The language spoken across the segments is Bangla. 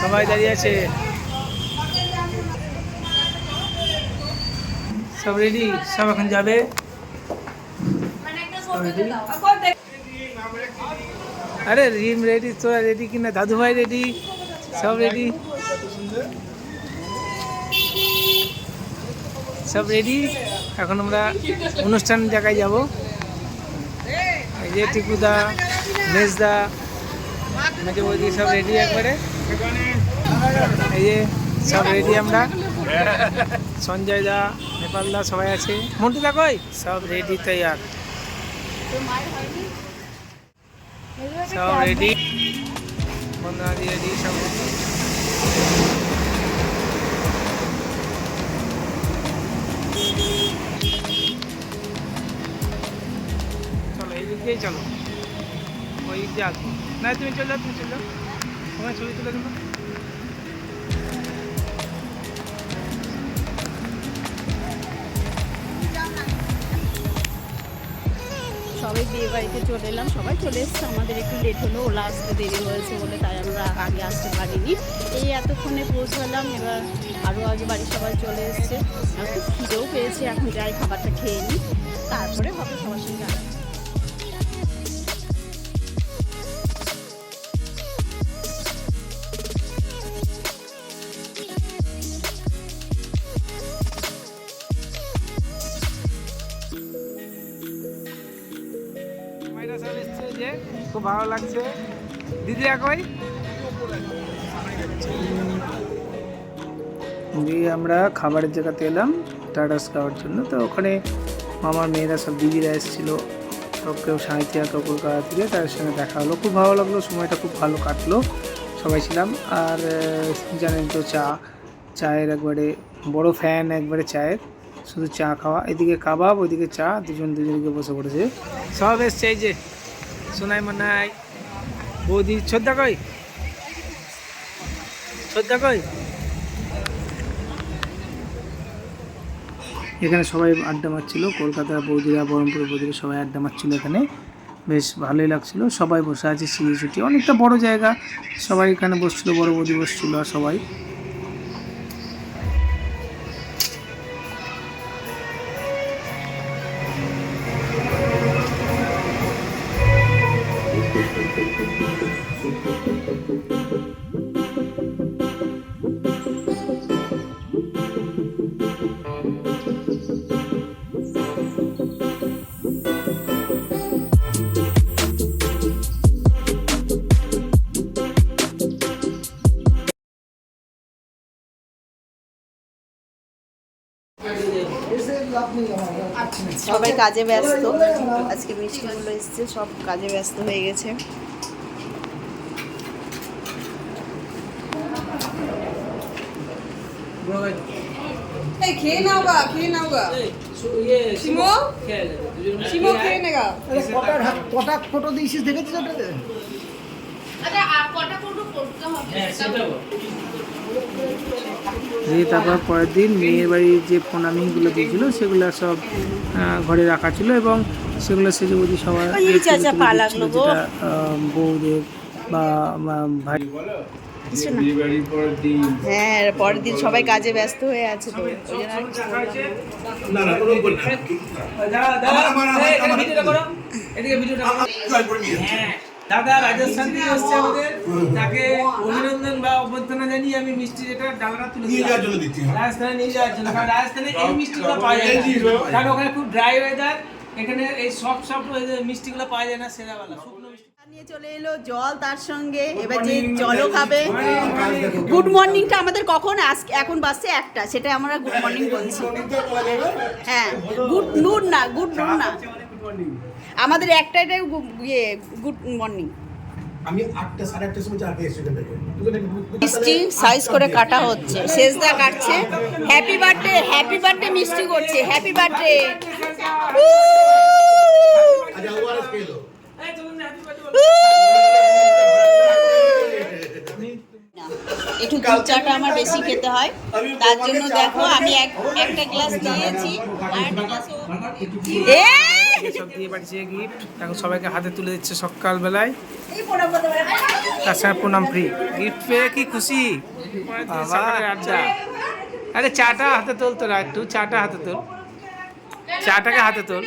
সবাই দাঁড়িয়ে আছে। সব রেডি সব এখন যাবে? আরে, রিম রেডি তোরা রেডি কিনা? দাদু ভাই রেডি সব রেডি সব রেডি এখন আমরা অনুষ্ঠান জায়গায় যাব। এই যে টিকুদা মেজদা মেজে বৌদি সব রেডি একবারে। এই যে সব রেডি আমরা। সঞ্জয় দা, নেপাল দা সবাই আছে। মন্টু দা কই? সব রেডি তৈয়ার। সব রেডি বন্ধুরা রেডি সব চলো এই দিক দিয়েই চলো। ওই দিক দিয়ে আসব না, তুমি চলে তুমি চলে যাও। সবাই বিয়ে বাড়িতে চলে এলাম। সবাই চলে এসছে। আমাদের একটু লেট হলো। ওলা আসতে দেরি হয়েছে বলে তাই আমরা আগে আসতে পারিনি। এই এতক্ষণে পৌঁছালাম। এবার আরও আগে বাড়ির সবাই চলে এসছে। খিদেও পেয়েছে। এখন যাই খাবারটা খেয়ে নিই। তারপরে হবে সবার সঙ্গে আলাপ। এসছে যে খুব ভালো লাগছে। দিদি কই দিয়ে আমরা খাবারের জায়গাতে এলাম স্টার্টাস খাওয়ার জন্য। তো ওখানে মামার মেয়েরা সব, দিদিরা এসেছিল। সব কেউ সাঁইথিয়া, কেউ কলকাতা থেকে, তাদের সঙ্গে দেখা হলো। খুব ভালো লাগল, সময়টা খুব ভালো কাটলো। সবাই ছিলাম। আর জানেন তো চা, চায়ের একবারে বড় ফ্যান একবারে চায়ের। শুধু চা খাওয়া, এদিকে কাবাব, ওইদিকে চা, দুজন দুজনকে বসে পড়েছে। সব এসছে এই যে, সোনাই মানাই বৌদি, শ্রদ্ধা কই? শ্রদ্ধা কই? এখানে সবাই আড্ডা মারছিল কলকাতার বৌদিরা, বহরমপুরের বৌদিরা সবাই আড্ডা মারছিল এখানে। বেশ ভালোই লাগছিল, সবাই বসে আছে, সিঁড়ি ছুটি, অনেকটা বড় জায়গা। সবাই এখানে বসছিল, বড় বৌদি বসছিল আর সবাই। সবাই কাজে ব্যস্ত। আজকে মিষ্টিগুলো এসছে সব কাজে ব্যস্ত হয়ে গেছে। এই খেয়ে নাও গা খেয়ে নাও গা। শিমো? শিমো খেয়ে নে গা। কটা ফটো দিয়েছিস দেখেছিস ওটাতে? দিয়ে তারপর পরের দিন মেয়ের বাড়ির যে প্রণামীগুলো দিয়েছিল সেগুলো সব ঘরে রাখা ছিল এবং সেগুলো সেজে বুঝি সবার বউদের বা ভাই হ্যাঁ পরের দিন সবাই কাজে ব্যস্ত হয়ে আছে তো। বললাম হ্যাঁ, দাদা রাজস্থান থেকে এসছে আমাদের। তাকে অভিনন্দন বা অভ্যর্থনা জানিয়ে আমি মিষ্টি যেটা ডালটা তুলে নিয়ে যাওয়ার জন্য দিচ্ছি হ্যাঁ। রাজস্থানে নিয়ে যাওয়ার জন্য কারণ রাজস্থানে এই মিষ্টিগুলো পাওয়া যায় না। কারণ ওখানে খুব ড্রাই ওয়েদার এখানে এই সফট সফট মিষ্টিগুলো পাওয়া যায় না সেরাওয়ালা শুকনো মিষ্টি। নিয়ে চলে এলো জল তার সঙ্গে। এবার যে জলও খাবে। গুড মর্নিংটা আমাদের কখন? আজকে এখন বাজছে একটা সেটা আমরা গুড মর্নিং বলছি। হ্যাঁ গুড নুন না গুড নুন না। আমাদের একটাই ইয়ে গুড মর্নিং আমি আটটা সাড়ে আটটার সময় চা খেয়েছি এখান থেকে। মিষ্টি সাইজ করে কাটা হচ্ছে শেষদা কাটছে। হ্যাপি বার্থডে হ্যাপি বার্থডে মিষ্টি করছে হ্যাপি বার্থডে আচ্ছা লো একটু দুধ চাটা আমার বেশি খেতে হয়। তার জন্য দেখো আমি এক একটা গ্লাস দিয়েছি। আর গ্লাস সব দিয়ে পাঠিয়েছে গিফট এখন সবাইকে হাতে তুলে দিচ্ছে সকালবেলায়। তার সঙ্গে প্রণাম ফ্রি গিফট পেয়ে কি খুশি? আড্ডা আরে চাটা হাতে তোল তোরা একটু চাটা হাতে তোল। চাটাকে হাতে তোল।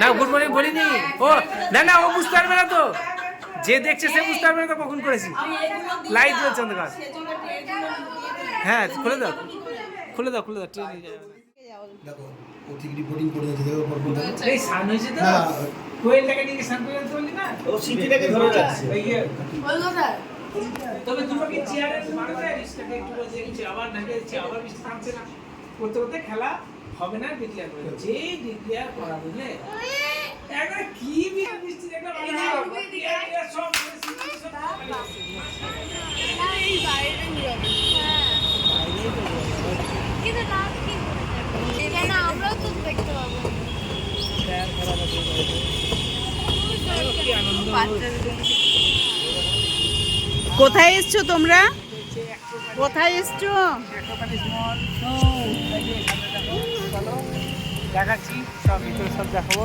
না গুড মর্নিং বলিনি। ও না না ও বুঝতে পারবে না তো। যে দেখছে সে বুঝতে পারবে না তো কখন করেছি। লাইট জ্বলছে অন্ধকার হ্যাঁ খুলে দাও। খুলে দাও খুলে দাও ট্রেন যাবে। না দেখো ও রিপোর্টিং করে দিতে দেবে পর পর এই সান হয়েছে তো? না। কোয়েলটাকে নিয়ে সান করে আনতে পারলি না? ও সিটিটাকে ধরে রাখছে ওই ইয়ে। তবে দুটোকে চেয়ারে মারা যায় রিস্কটাকে একটু বসে আবার নাকি যাচ্ছে আবার বৃষ্টি থামছে না। করতে করতে খেলা হবে না ডিক্লেয়ার করে যে ডিক্লেয়ার করা বুঝলে একবার কি বি- বৃষ্টি একটা সব কিন্তু না কি কেন আমরাও তো দেখতে পাবো কোথায় এসছো তোমরা? কোথায় এসছো? দেখাচ্ছি সব ভিতরে সব। দেখাবো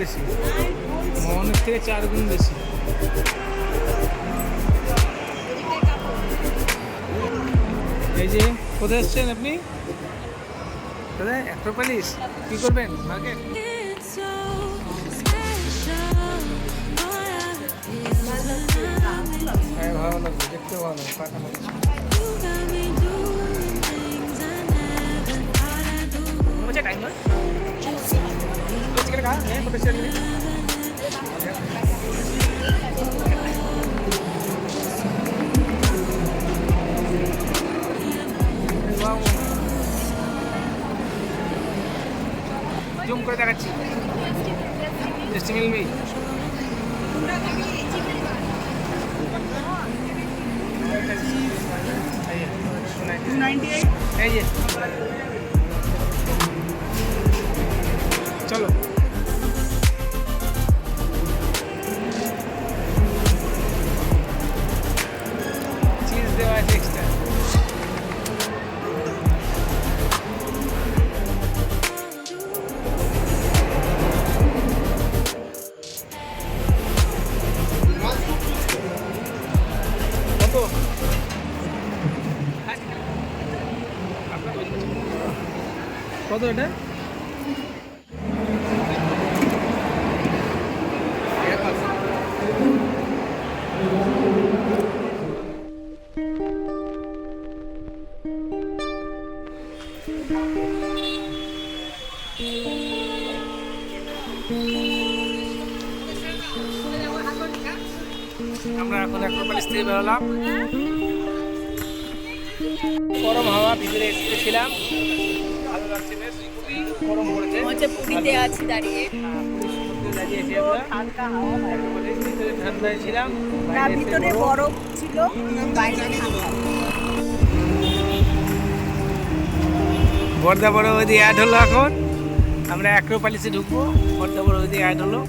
বেশি। মোহনের থেকে চার গুণ বেশি। এই যে কোথায় এসছেন আপনি? কোথায় অ্যাক্রোপলিস কি করবেন? মার্কেট। হ্যাঁ ভালো লাগবে দেখতে ভালো পাকা ఇక్కడ জুম করে দেখাচ্ছি। মিষ্টি মিলবি এই যে। কত এটা? আমরা এখন অ্যাক্রোপলিস থেকে বেরোলাম। গরম হাওয়া ভিতরে এসেছিলাম। ঠান্ডা। বড় ওদি অ্যাড হলো এখন। আমরা অ্যাক্রোপালিসে ঢুকবো বর্ধা বড় ওদি অ্যাড হলো।